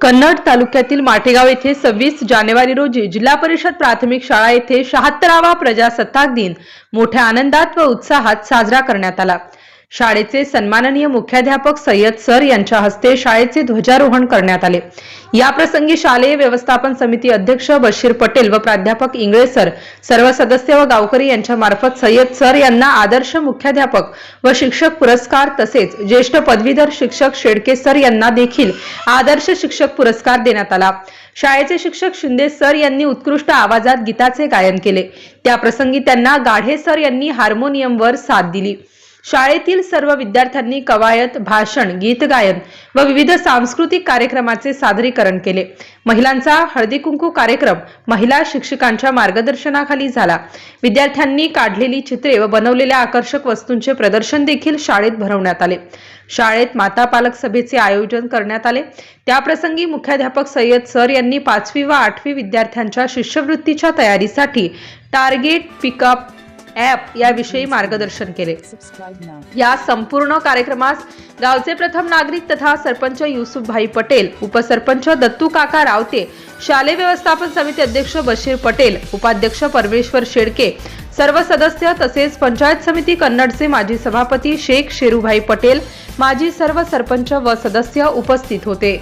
कन्नड तालुक्यातील माठेगाव येथे सव्वीस जानेवारी रोजी जिल्हा परिषद प्राथमिक शाळा येथे शहात्तरावा प्रजासत्ताक दिन मोठ्या आनंदात व उत्साहात साजरा करण्यात आला. शाळेचे सन्माननीय मुख्याध्यापक सय्यद सर यांच्या हस्ते शाळेचे ध्वजारोहण करण्यात आले. याप्रसंगी शालेय व्यवस्थापन समिती अध्यक्ष बशीर पटेल व प्राध्यापक इंगळे सर सर्व सदस्य व गावकरी यांच्या मार्फत सय्यद सर यांना आदर्श मुख्याध्यापक व शिक्षक पुरस्कार तसेच ज्येष्ठ पदवीधर शिक्षक शेडके सर यांना देखील आदर्श शिक्षक पुरस्कार देण्यात आला. शाळेचे शिक्षक शिंदे सर यांनी उत्कृष्ट आवाजात गीताचे गायन केले. त्याप्रसंगी त्यांना गाढे सर यांनी हार्मोनियमवर साथ दिली. शाळेतील सर्व विद्यार्थ्यांनी कवायत भाषण गीत गायन व विविध सांस्कृतिक कार्यक्रमाचे सादरीकरण केले. महिलांचा हळदी कुंकू कार्यक्रम महिला शिक्षकांच्या मार्गदर्शनाखाली झाला. विद्यार्थ्यांनी काढलेली चित्रे व बनवलेल्या आकर्षक वस्तूंचे प्रदर्शन देखील शाळेत भरवण्यात आले. शाळेत माता पालक सभेचे आयोजन करण्यात आले. त्याप्रसंगी मुख्याध्यापक सय्यद सर यांनी पाचवी व आठवी विद्यार्थ्यांच्या शिष्यवृत्तीच्या तयारीसाठी टार्गेट पिकअप ॲप याविषयी मार्गदर्शन केले. या संपूर्ण कार्यक्रमास गावचे प्रथम नागरिक तथा सरपंच युसुफभाई पटेल उपसरपंच दत्तू काका रावते शालेय व्यवस्थापन समिती अध्यक्ष बशीर पटेल उपाध्यक्ष परमेश्वर शेडके सर्व सदस्य तसेच पंचायत समिती कन्नडचे माजी सभापती शेख शेरूभाई पटेल माजी सर्व सरपंच व सदस्य उपस्थित होते.